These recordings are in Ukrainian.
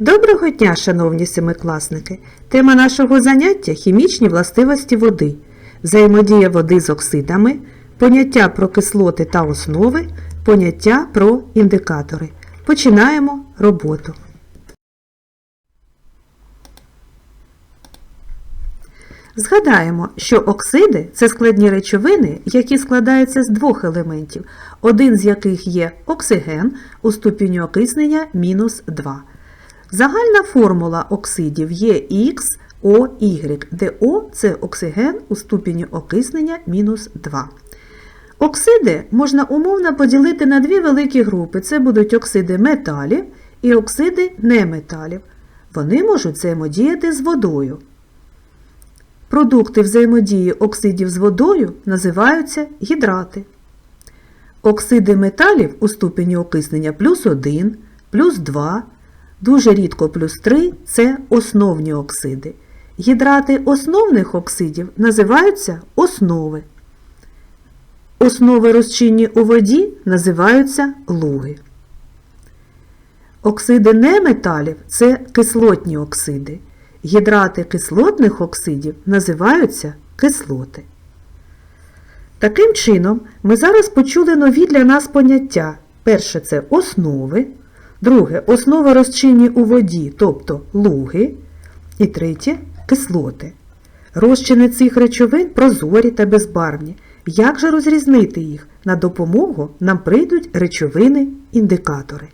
Доброго дня, шановні семикласники! Тема нашого заняття хімічні властивості води, взаємодія води з оксидами, поняття про кислоти та основи, поняття про індикатори. Починаємо роботу. Згадаємо, що оксиди це складні речовини, які складаються з двох елементів, один з яких є оксиген у ступені окиснення мінус 2. Загальна формула оксидів є XOY, де О це оксиген у ступені окиснення мінус 2. Оксиди можна умовно поділити на дві великі групи. Це будуть оксиди металів і оксиди неметалів. Вони можуть взаємодіяти з водою. Продукти взаємодії оксидів з водою називаються гідрати. Оксиди металів у ступені окиснення плюс 1, плюс 2, дуже рідко плюс 3 це основні оксиди. Гідрати основних оксидів називаються основи. Основи розчинні у воді називаються луги. Оксиди неметалів це кислотні оксиди. Гідрати кислотних оксидів називаються кислоти. Таким чином, ми зараз почули нові для нас поняття. Перше це основи, друге основи розчинні у воді, тобто луги, і третє кислоти. Розчини цих речовин прозорі та безбарвні. Як же розрізнити їх? На допомогу нам прийдуть речовини-індикатори.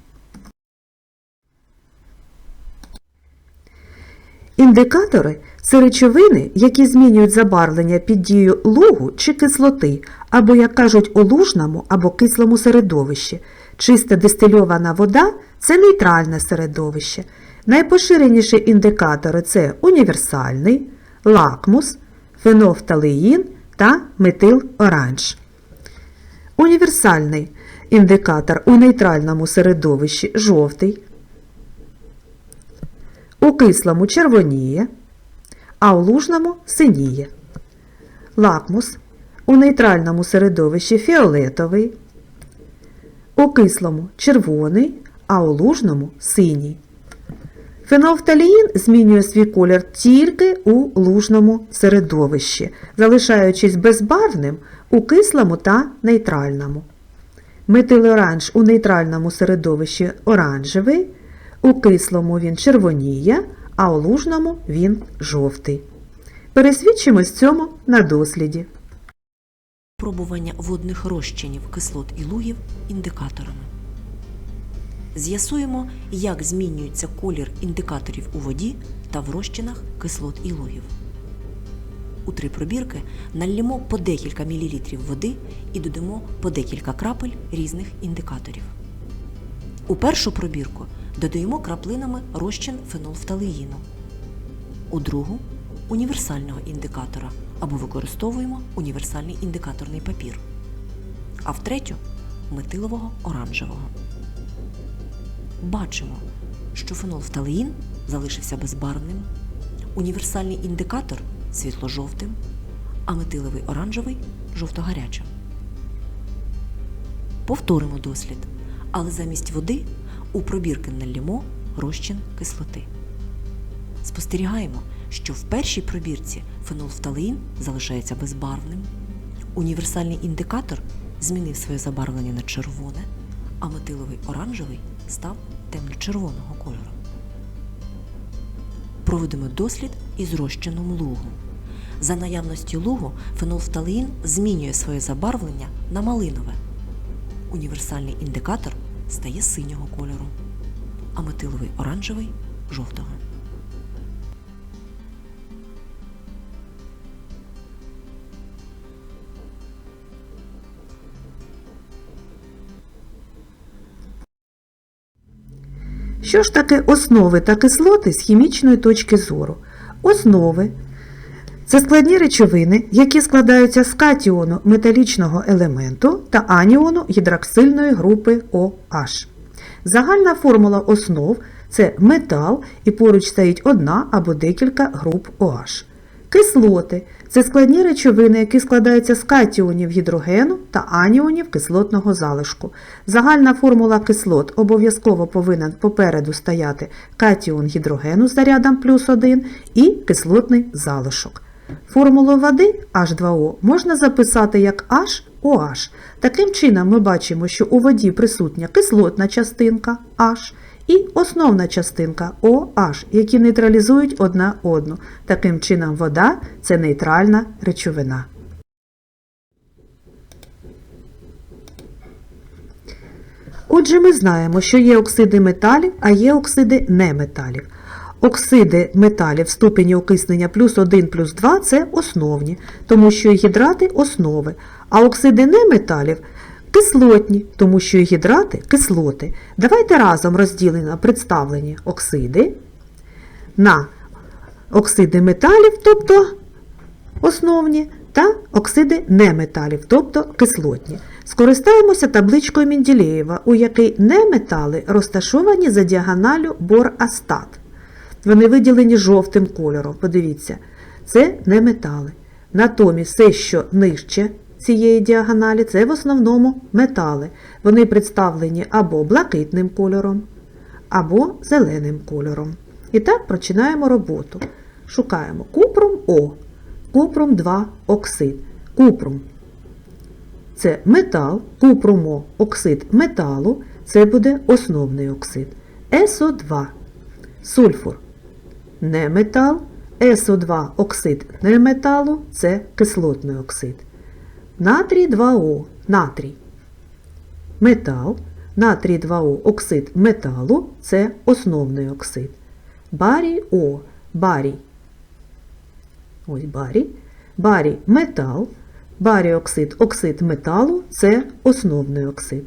Індикатори це речовини, які змінюють забарвлення під дією лугу чи кислоти, або, як кажуть, у лужному або кислому середовищі. Чиста дистильована вода це нейтральне середовище. Найпоширеніші індикатори це універсальний, лакмус, фенофталеїн та метил-оранж. Універсальний індикатор у нейтральному середовищі жовтий, у кислому червоніє, а у лужному синіє. Лакмус у нейтральному середовищі фіолетовий, у кислому червоний, а у лужному синій. Фенофталіїн змінює свій колір тільки у лужному середовищі, залишаючись безбарвним у кислому та нейтральному. Метилоранж у нейтральному середовищі оранжевий, у кислому він червоніє, а у лужному він жовтий. Пересвідчимось цьому на досліді. Пробування водних розчинів кислот і лугів індикаторами. З'ясуємо, як змінюється колір індикаторів у воді та в розчинах кислот і лугів. У три пробірки наллємо по декілька мілілітрів води і додамо по декілька крапель різних індикаторів. У першу пробірку додаємо краплинами розчин фенолфталеїну. У другу універсального індикатора або використовуємо універсальний індикаторний папір. А в третю метилового оранжевого. Бачимо, що фенолфталеїн залишився безбарвним, універсальний індикатор світло-жовтим, а метиловий оранжевий жовто-гарячим. Повторимо дослід, але замість води у пробірки наллємо розчин кислоти. Спостерігаємо, що в першій пробірці фенолфталеїн залишається безбарвним, універсальний індикатор змінив своє забарвлення на червоне, а метиловий оранжевий став темно-червоного кольору. Проводимо дослід із розчином лугу. За наявності лугу фенолфталеїн змінює своє забарвлення на малинове. Універсальний індикатор стає синього кольору, а метиловий оранжевий жовтого. Що ж таке основи та кислоти з хімічної точки зору? Основи це складні речовини, які складаються з катіону металічного елементу та аніону гідроксильної групи OH. Загальна формула основ це метал і поруч стоїть одна або декілька груп OH. Кислоти це складні речовини, які складаються з катіонів гідрогену та аніонів кислотного залишку. Загальна формула кислот обов'язково повинен попереду стояти катіон гідрогену з зарядом плюс 1 і кислотний залишок. Формулу води H2O можна записати як HOH. Таким чином ми бачимо, що у воді присутня кислотна частинка H і основна частинка OH, які нейтралізують одна одну. Таким чином вода це нейтральна речовина. Отже, ми знаємо, що є оксиди металів, а є оксиди неметалів. Оксиди металів в ступені окиснення плюс 1 плюс 2 це основні, тому що гідрати основи, а оксиди неметалів кислотні, тому що і гідрати кислоти. Давайте разом розділимо представлені оксиди на оксиди металів, тобто основні, та оксиди неметалів, тобто кислотні. Скористаємося табличкою Менділеєва, у якій неметали розташовані за діагоналю бор-астат. Вони виділені жовтим кольором. Подивіться, це не метали. Натомість все, що нижче цієї діагоналі, це в основному метали. Вони представлені або блакитним кольором, або зеленим кольором. І так починаємо роботу. Шукаємо купрум О, купрум 2 оксид. Купрум це метал, купрум О оксид металу, це буде основний оксид. СО2 сульфур не метал, СО2 оксид неметалу це кислотний оксид. Натрій 2О натрій. Метал, натрій 2О оксид металу це основний оксид. Барій О барій. Ось барій. Барій метал, барій оксид оксид металу це основний оксид.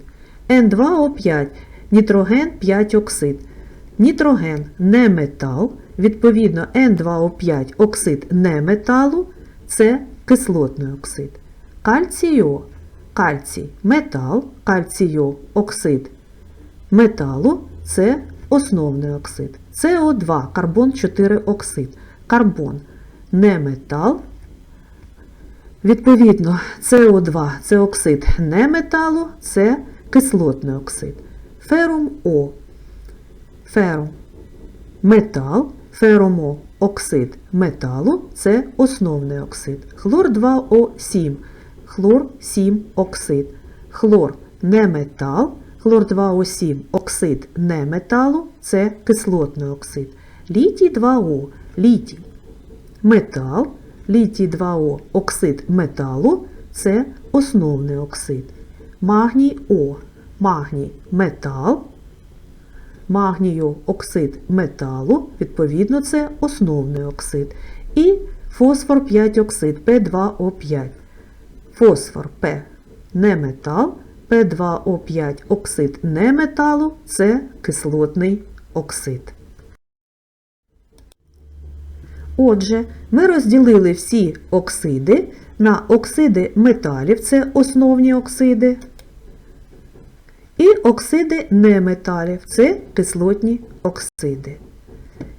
Н2О5 нітроген 5 оксид. Нітроген не метал, відповідно N2O5 оксид неметалу це кислотний оксид. Кальційо, кальцій метал, кальційо оксид металу це основний оксид. СО2 карбон 4 оксид. Карбон не метал. Відповідно, СО2 це оксид неметалу, це кислотний оксид. Ферум О ферум метал, феромо оксид металу це основний оксид. Хлор 2О7, хлор 7 оксид. Хлор не метал, хлор 2О7 оксид не металу це кислотний оксид. Літій 2О, літій метал, літій 2О оксид металу це основний оксид. Магній О, магній метал, магнію оксид металу, відповідно, це основний оксид. І фосфор 5 оксид П2О5. Фосфор П не метал, П2О5 оксид не металу це кислотний оксид. Отже, ми розділили всі оксиди на оксиди металів, це основні оксиди. І оксиди неметалів це кислотні оксиди.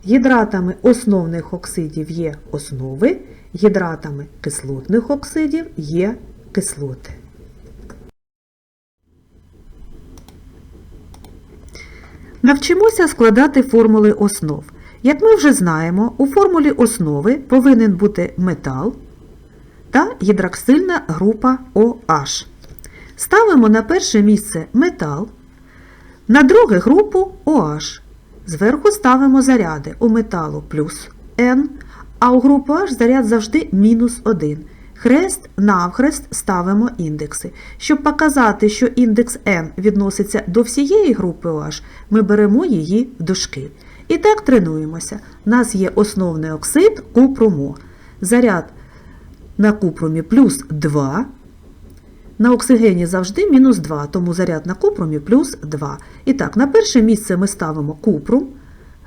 Гідратами основних оксидів є основи, гідратами кислотних оксидів є кислоти. Навчимося складати формули основ. Як ми вже знаємо, у формулі основи повинен бути метал та гідроксильна група OH. Ставимо на перше місце метал, на друге групу OH. Зверху ставимо заряди у металу плюс N, а у групу H заряд завжди мінус 1. Хрест навхрест ставимо індекси. Щоб показати, що індекс N відноситься до всієї групи OH, ми беремо її в дужки. І так тренуємося. У нас є основний оксид купруму. Заряд на купрумі плюс 2. На оксигені завжди мінус 2, тому заряд на купрумі плюс 2. І так, на перше місце ми ставимо купрум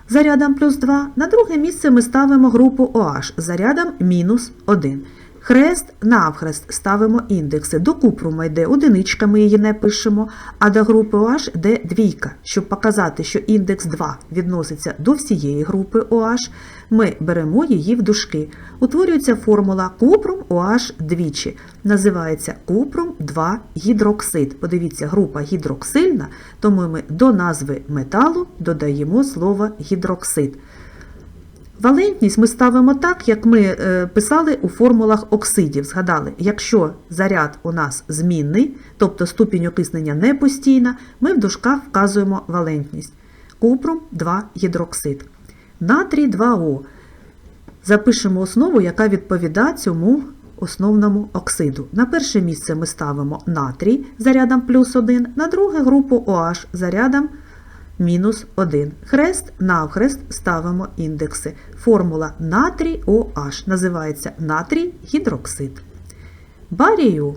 зарядом плюс 2, на друге місце ми ставимо групу OH зарядом мінус 1. Хрест навхрест ставимо індекси. До купруму йде одиничка, ми її не пишемо, а до групи OH йде двійка. Щоб показати, що індекс 2 відноситься до всієї групи OH, ми беремо її в дужки. Утворюється формула купрум OH двічі. Називається купрум 2 гідроксид. Подивіться, група гідроксильна, тому ми до назви металу додаємо слово гідроксид. Валентність ми ставимо так, як ми е, писали у формулах оксидів. Згадали, якщо заряд у нас змінний, тобто ступінь окиснення не постійна, ми в дужках вказуємо валентність. Купрум 2 гідроксид. Натрій 2О. Запишемо основу, яка відповідає цьому основному оксиду. На перше місце ми ставимо натрій зарядом плюс 1, на друге групу OH зарядом мінус 1. Хрест навхрест ставимо індекси. Формула натрій OH називається натрій гідроксид. Барію.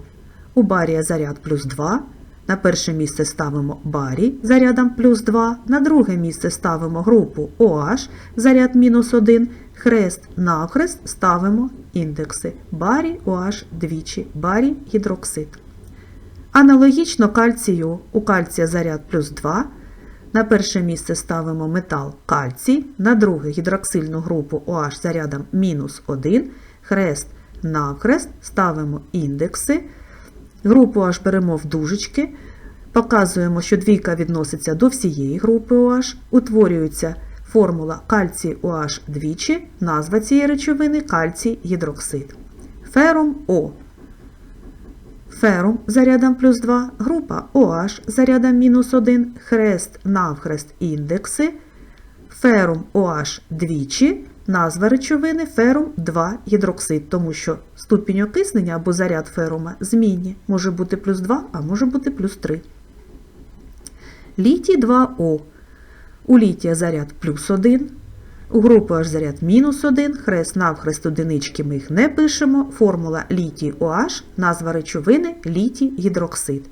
У барія заряд плюс 2. На перше місце ставимо барій зарядом плюс 2. На друге місце ставимо групу OH заряд мінус 1. Хрест навхрест ставимо індекси. Барій OH двічі. Барій гідроксид. Аналогічно кальцію. У кальція заряд плюс 2. На перше місце ставимо метал кальцій, на друге гідроксильну групу OH зарядом мінус 1, хрест навхрест, ставимо індекси. Групу OH беремо в дужечки, показуємо, що двійка відноситься до всієї групи OH, утворюється формула кальцій OH двічі, назва цієї речовини кальцій гідроксид. Ферум О. Ферум зарядом плюс 2, група OH зарядом мінус 1, хрест навхрест індекси, ферум OH двічі, назва речовини ферум 2 гідроксид, тому що ступінь окиснення або заряд ферума змінні, може бути плюс 2, а може бути плюс 3. Літій 2О. У літія заряд плюс 1, у групи H заряд мінус 1, хрест навхрест одинички ми їх не пишемо. Формула літій OH, назва речовини літій гідроксид.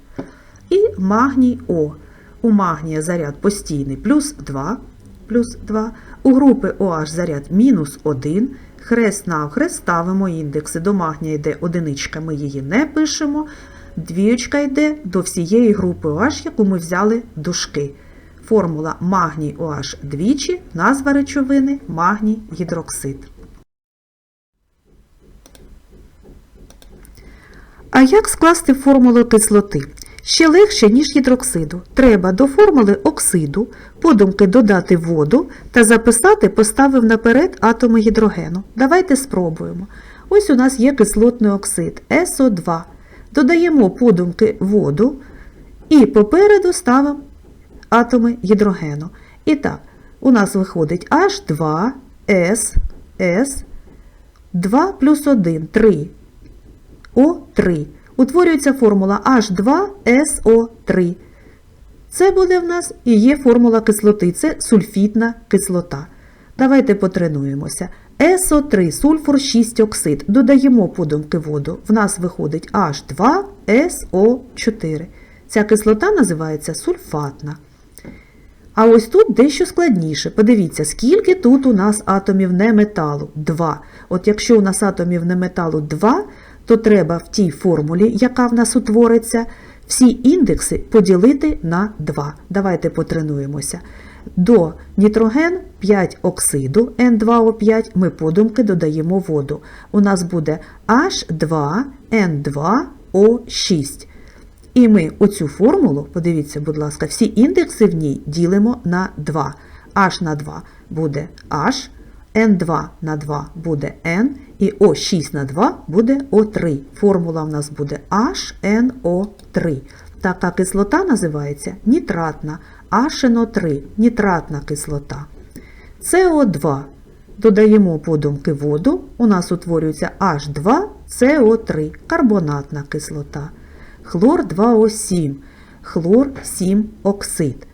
І магній О. У магнія заряд постійний плюс 2, плюс 2. У групи OH заряд мінус 1. Хрест навхрест ставимо індекси. До магнія йде одиничка, ми її не пишемо. Двіючка йде до всієї групи OH, яку ми взяли дужки. Формула магній OH двічі, назва речовини магній гідроксид. А як скласти формулу кислоти? Ще легше, ніж гідроксиду. Треба до формули оксиду подумки додати воду та записати, поставив наперед атоми гідрогену. Давайте спробуємо. Ось у нас є кислотний оксид СО2. Додаємо подумки воду і попереду ставимо атоми гідрогену. І так, у нас виходить H2, S, S, 2 плюс 1, 3, O3. Утворюється формула H2SO3. Це буде в нас і є формула кислоти, це сульфітна кислота. Давайте потренуємося. СО3, сульфур 6 оксид. Додаємо подумки воду. В нас виходить H2SO4. Ця кислота називається сульфатна. А ось тут дещо складніше. Подивіться, скільки тут у нас атомів неметалу? 2. От якщо у нас атомів неметалу 2, то треба в тій формулі, яка в нас утвориться, всі індекси поділити на 2. Давайте потренуємося. До нітроген 5 оксиду N2O5 ми подумки додаємо воду. У нас буде H2N2O6. І ми оцю формулу, подивіться, будь ласка, всі індекси в ній ділимо на 2. H на 2 буде H, N2 на 2 буде N, і O6 на 2 буде O3. Формула в нас буде HNO3. Така кислота називається нітратна, HNO3 нітратна кислота. СО2. Додаємо подумки воду, у нас утворюється H2CO3 карбонатна кислота. Хлор 2О7, хлор 7 оксид.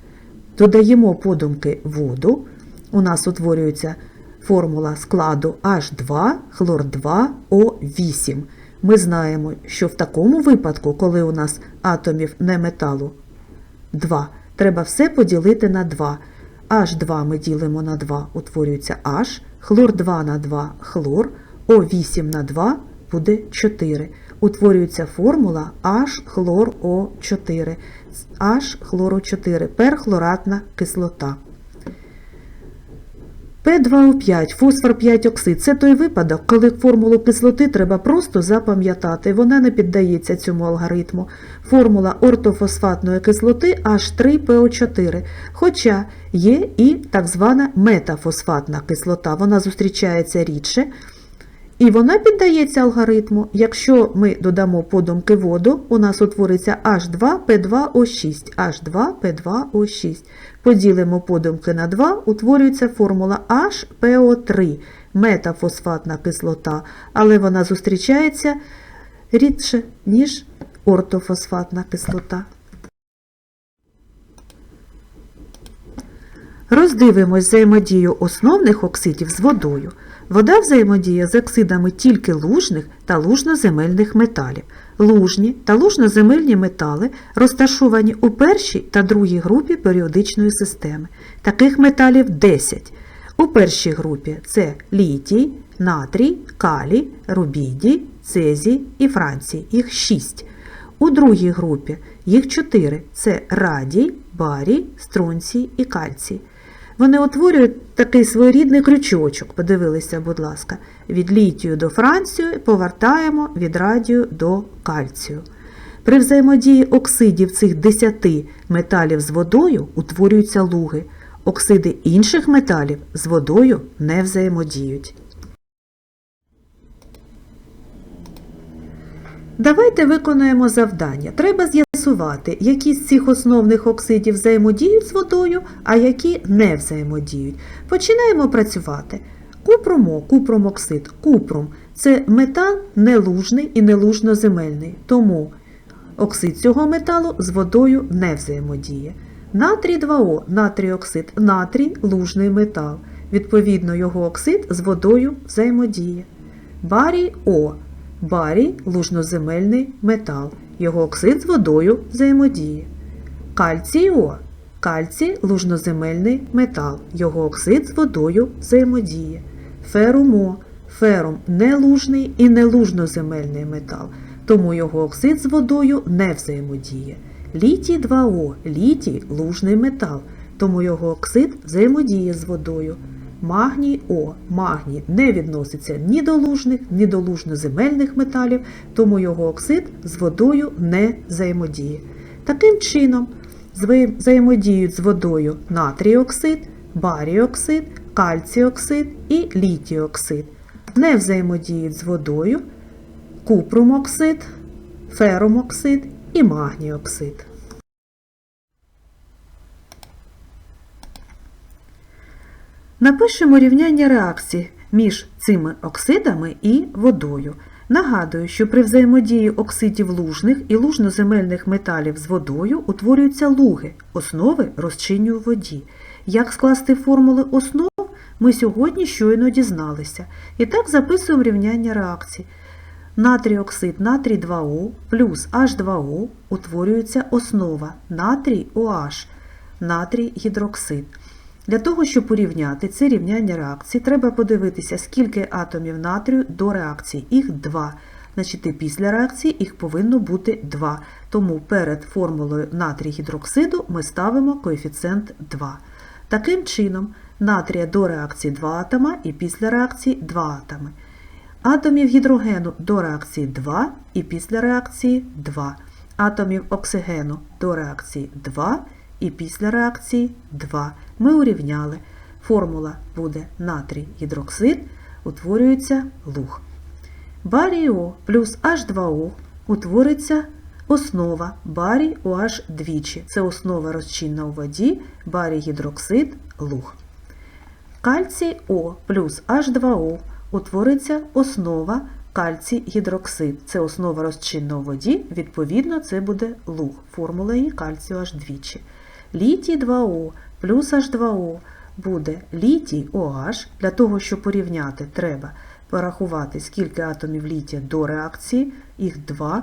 Додаємо подумки воду. У нас утворюється формула складу H2, хлор 2 О8. Ми знаємо, що в такому випадку, коли у нас атомів неметалу 2, треба все поділити на 2. H2 ми ділимо на 2, утворюється H, хлор 2 на 2 хлор, О8 на 2 буде 4. Утворюється формула H хлор-О4. H хлору-4 перхлоратна кислота. П2О5, фосфор 5 оксид – це той випадок, коли формулу кислоти треба просто запам'ятати, вона не піддається цьому алгоритму. Формула ортофосфатної кислоти H3PO4, хоча є і так звана метафосфатна кислота, вона зустрічається рідше, і вона піддається алгоритму. Якщо ми додамо подумки воду, у нас утвориться H2P2O6, H2P2O6. Поділимо подумки на 2, утворюється формула HPO3, метафосфатна кислота, але вона зустрічається рідше, ніж ортофосфатна кислота. Роздивимось взаємодію основних оксидів з водою. Вода взаємодіє з оксидами тільки лужних та лужноземельних металів. Лужні та лужноземельні метали розташовані у першій та другій групі періодичної системи. Таких металів 10. У першій групі це літій, натрій, калій, рубідій, цезій і францій. Їх 6. У другій групі їх 4. Це радій, барій, стронцій і кальцій. Вони утворюють такий своєрідний крючочок, подивилися, будь ласка, від літію до францію повертаємо від радію до кальцію. При взаємодії оксидів цих 10 металів з водою утворюються луги. Оксиди інших металів з водою не взаємодіють. Давайте виконаємо завдання. Треба з'ясувати, які з цих основних оксидів взаємодіють з водою, а які не взаємодіють. Починаємо працювати. Купромо, купромоксид, купром це метал нелужний і нелужноземельний, тому оксид цього металу з водою не взаємодіє. Натрій 2О, натріоксид, натрій лужний метал. Відповідно, його оксид з водою взаємодіє. Барій О. Барій лужноземельний метал. Його оксид з водою взаємодіє. Кальцій О. Кальцій лужноземельний метал. Його оксид з водою взаємодіє. Ферум О. Ферум нелужний і нелужноземельний метал, тому його оксид з водою не взаємодіє. Літій 2О. Літій лужний метал, тому його оксид взаємодіє з водою. Магній О. Магній не відноситься ні до лужних, ні до лужноземельних металів, тому його оксид з водою не взаємодіє. Таким чином, взаємодіють з водою натріоксид, баріоксид, кальціоксид і літіоксид. Не взаємодіють з водою купрумоксид, ферумоксид і магніоксид. Напишемо рівняння реакції між цими оксидами і водою. Нагадую, що при взаємодії оксидів лужних і лужноземельних металів з водою утворюються луги, основи розчиню у воді. Як скласти формули основ, ми сьогодні щойно дізналися. І так записуємо рівняння реакцій. Натріоксид натрій 2О плюс H2O утворюється основа натрій OH, натрій гідроксид. Для того, щоб порівняти це рівняння реакцій, треба подивитися, скільки атомів натрію до реакції. Їх 2. Значить, і після реакції їх повинно бути 2. Тому перед формулою натрій гідроксиду ми ставимо коефіцієнт 2. Таким чином, натрія до реакції 2 атома і після реакції 2 атоми. Атомів гідрогену до реакції 2 і після реакції 2. Атомів оксигену до реакції 2 і після реакції 2. Ми урівняли. Формула буде натрій гідроксид, утворюється луг. Барій О плюс H2O утвориться основа барій OH двічі. Це основа розчинна у воді, барій гідроксид, луг. Кальцій О плюс H2O утвориться основа кальцій гідроксид. Це основа розчинна у воді, відповідно, це буде луг. Формула її кальцію H двічі. Літій 2О плюс H2O буде літій OH. Для того, щоб порівняти, треба порахувати, скільки атомів літія до реакції, їх 2.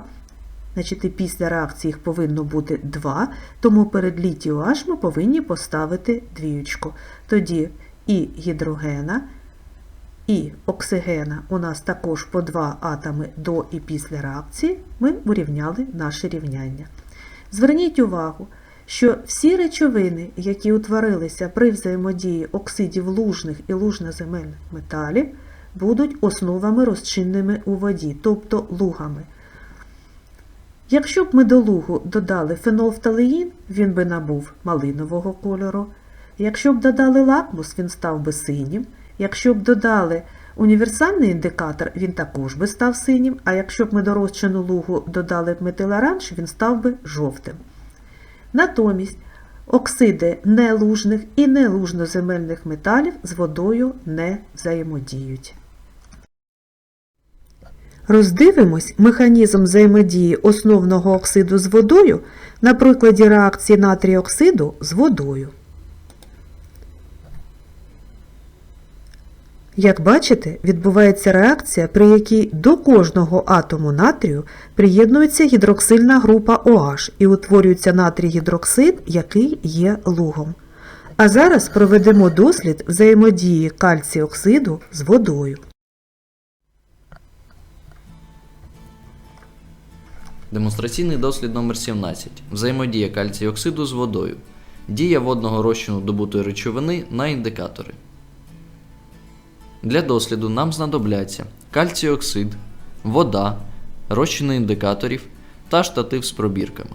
Значить, після реакції їх повинно бути 2, тому перед літій OH ми повинні поставити двіючку. Тоді і гідрогена і оксигена у нас також по два атоми до і після реакції, ми урівняли наше рівняння. Зверніть увагу, що всі речовини, які утворилися при взаємодії оксидів лужних і лужноземельних металів, будуть основами розчинними у воді, тобто лугами. Якщо б ми до лугу додали фенолфталеїн, він би набув малинового кольору. Якщо б додали лакмус, він став би синім. Якщо б додали універсальний індикатор, він також би став синім. А якщо б ми до розчину лугу додали б метилоранж, він став би жовтим. Натомість оксиди нелужних і нелужноземельних металів з водою не взаємодіють. Роздивимось механізм взаємодії основного оксиду з водою на прикладі реакції натріоксиду з водою. Як бачите, відбувається реакція, при якій до кожного атому натрію приєднується гідроксильна група OH і утворюється натрій гідроксид, який є лугом. А зараз проведемо дослід взаємодії кальціоксиду з водою. Демонстраційний дослід номер 17 Взаємодія кальцію оксиду з водою. Дія водного розчину добутої речовини на індикатори. Для досліду нам знадобляться кальцій оксид, вода, розчини індикаторів та штатив з пробірками.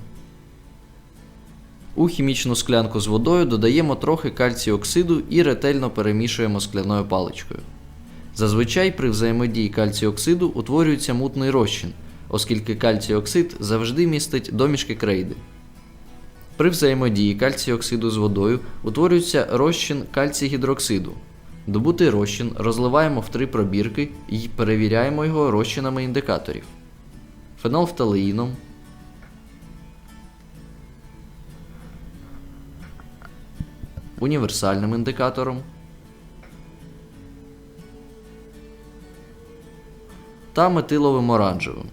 У хімічну склянку з водою додаємо трохи кальцію оксиду і ретельно перемішуємо скляною паличкою. Зазвичай при взаємодії кальцію оксиду утворюється мутний розчин, оскільки кальцій оксид завжди містить домішки крейди. При взаємодії кальцію оксиду з водою утворюється розчин кальцій гідроксиду. Добутий розчин розливаємо в три пробірки і перевіряємо його розчинами індикаторів. Фенолфталеїном, універсальним індикатором та метиловим оранжевим.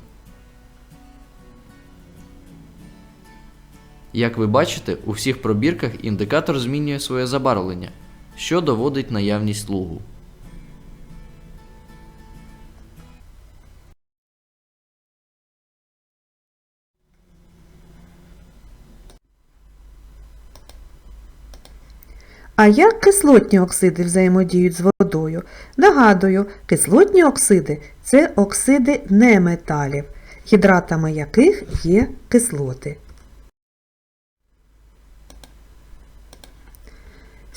Як ви бачите, у всіх пробірках індикатор змінює своє забарвлення, що доводить наявність лугу. А як кислотні оксиди взаємодіють з водою? Нагадую, кислотні оксиди це оксиди неметалів, гідратами яких є кислоти.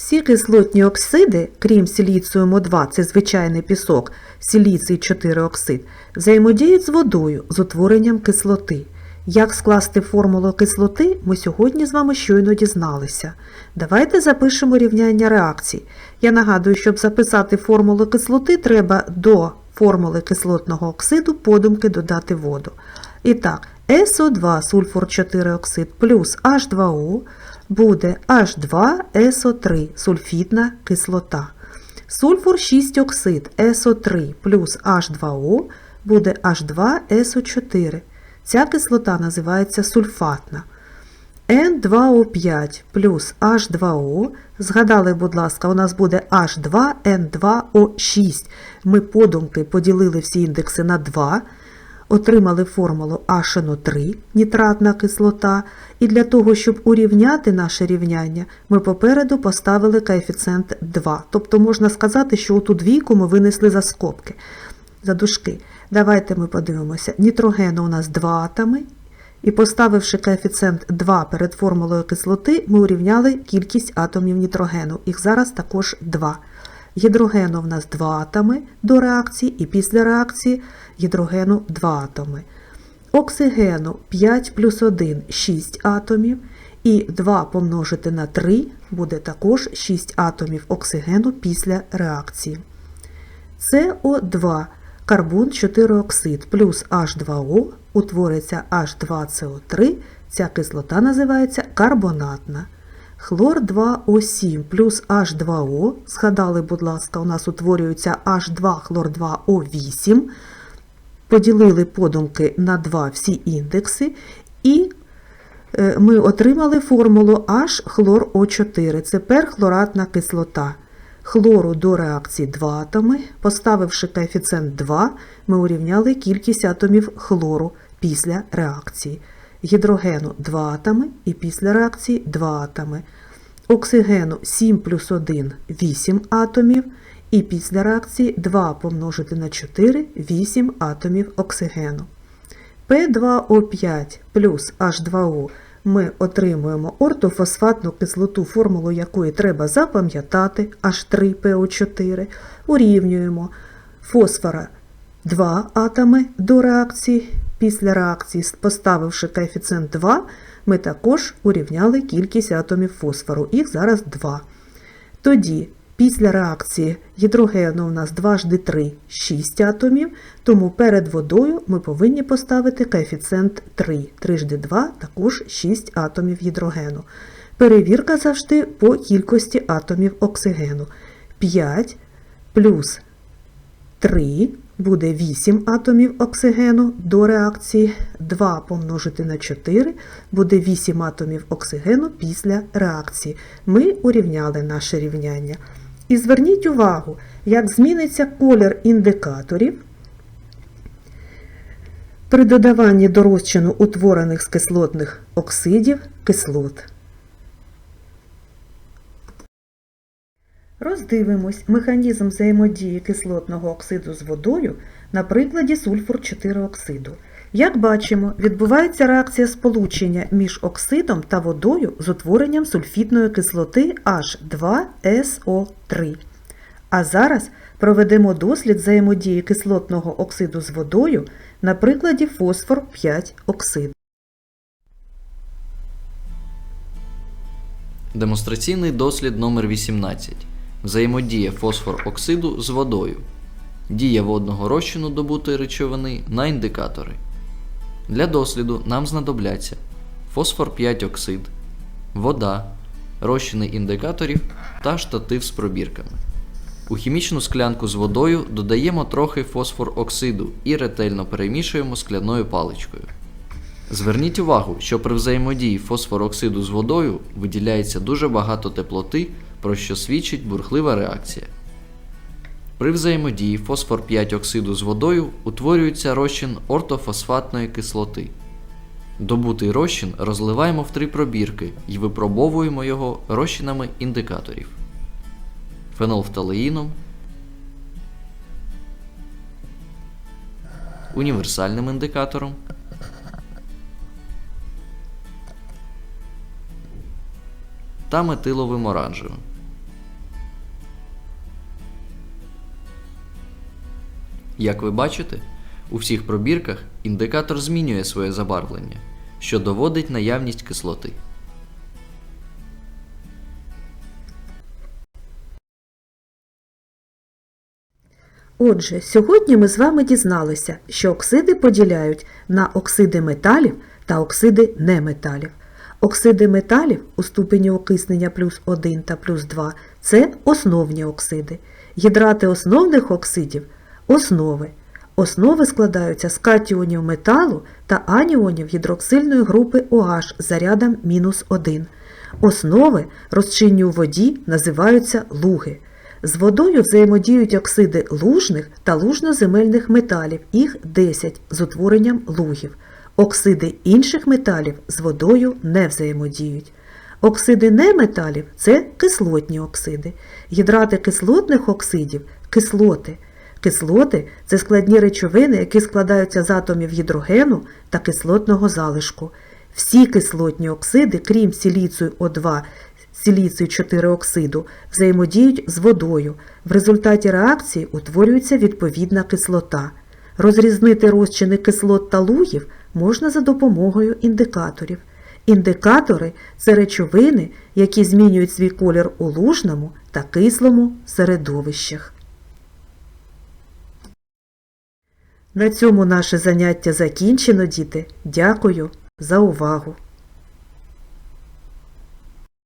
Всі кислотні оксиди, крім силіціуму 2, це звичайний пісок, силіцій 4 оксид, взаємодіють з водою з утворенням кислоти. Як скласти формулу кислоти, ми сьогодні з вами щойно дізналися. Давайте запишемо рівняння реакцій. Я нагадую, щоб записати формулу кислоти, треба до формули кислотного оксиду подумки додати воду. І так, СО2 сульфур 4 оксид плюс H2O буде H2SO3 сульфідна кислота. Сульфур 6 оксид СО3 плюс H2O буде H2SO4. Ця кислота називається сульфатна. N2O5 плюс H2O. Згадали, будь ласка, у нас буде H2N2O6. Ми подумки поділили всі індекси на 2, отримали формулу HNO3, нітратна кислота. І для того, щоб урівняти наше рівняння, ми попереду поставили коефіцієнт 2. Тобто можна сказати, що оту двійку ми винесли за скобки, за дужки. Давайте ми подивимося. Нітрогену у нас 2 атоми. І поставивши коефіцієнт 2 перед формулою кислоти, ми урівняли кількість атомів нітрогену. Їх зараз також 2. Гідрогену в нас 2 атоми до реакції, і після реакції гідрогену 2 атоми. Оксигену 5 плюс 1 6 атомів. І 2 помножити на 3 буде також 6 атомів оксигену після реакції. СО2 карбон 4 оксид плюс H2O утвориться H2CO3, ця кислота називається карбонатна. Хлор 2О7 плюс H2O, згадали, будь ласка, у нас утворюється H2 хлор 2О8, поділили подумки на 2 всі індекси, і е, ми отримали формулу H хлор О4, це перхлоратна кислота. хлору до реакції 2 атоми. Поставивши коефіцієнт 2, ми урівняли кількість атомів хлору після реакції. Гідрогену 2 атоми і після реакції 2 атоми. Оксигену 7 плюс 1 – 8 атомів. І після реакції 2 помножити на 4 – 8 атомів оксигену. P2O5 плюс H2O ми отримуємо ортофосфатну кислоту, формулу якої треба запам'ятати H3PO4. Урівнюємо фосфора 2 атоми до реакції. Після реакції, поставивши коефіцієнт 2, ми також урівняли кількість атомів фосфору. Їх зараз 2. Тоді після реакції гідрогену у нас 2H3 6 атомів, тому перед водою ми повинні поставити коефіцієнт 3. 3H2 також 6 атомів гідрогену. Перевірка завжди по кількості атомів оксигену. 5 плюс 3 буде 8 атомів оксигену до реакції. 2 помножити на 4 буде 8 атомів оксигену після реакції. Ми урівняли наше рівняння. І зверніть увагу, як зміниться колір індикаторів при додаванні до розчину утворених з кислотних оксидів кислот. Роздивимось механізм взаємодії кислотного оксиду з водою на прикладі сульфур-4 оксиду. Як бачимо, відбувається реакція сполучення між оксидом та водою з утворенням сульфітної кислоти H2SO3. А зараз проведемо дослід взаємодії кислотного оксиду з водою на прикладі фосфор-5 оксиду. Демонстраційний дослід номер 18. Взаємодія фосфор-оксиду з водою. Дія водного розчину добутої речовини на індикатори. Для досліду нам знадобляться фосфор 5 оксид, вода, розчини індикаторів та штатив з пробірками. У хімічну склянку з водою додаємо трохи фосфор-оксиду і ретельно перемішуємо скляною паличкою. Зверніть увагу, що при взаємодії фосфороксиду з водою виділяється дуже багато теплоти, про що свідчить бурхлива реакція. При взаємодії фосфор 5 оксиду з водою утворюється розчин ортофосфатної кислоти. Добутий розчин розливаємо в три пробірки і випробовуємо його розчинами індикаторів фенолфталеїном, універсальним індикатором та метиловим оранжевим. Як ви бачите, у всіх пробірках індикатор змінює своє забарвлення, що доводить наявність кислоти. Отже, сьогодні ми з вами дізналися, що оксиди поділяють на оксиди металів та оксиди неметалів. Оксиди металів у ступені окиснення плюс 1 та плюс 2 – це основні оксиди. Гідрати основних оксидів – основи. Основи складаються з катіонів металу та аніонів гідроксильної групи OH з зарядом мінус 1. Основи, розчинні у воді, називаються луги. З водою взаємодіють оксиди лужних та лужноземельних металів, їх 10 з утворенням лугів. Оксиди інших металів з водою не взаємодіють. Оксиди неметалів – це кислотні оксиди. Гідрати кислотних оксидів – кислоти. Кислоти – це складні речовини, які складаються з атомів гідрогену та кислотного залишку. Всі кислотні оксиди, крім сіліцію О2, сіліцію 4 оксиду, взаємодіють з водою. В результаті реакції утворюється відповідна кислота. Розрізнити розчини кислот та лугів можна за допомогою індикаторів. Індикатори – це речовини, які змінюють свій колір у лужному та кислому середовищах. На цьому наше заняття закінчено, діти. Дякую за увагу!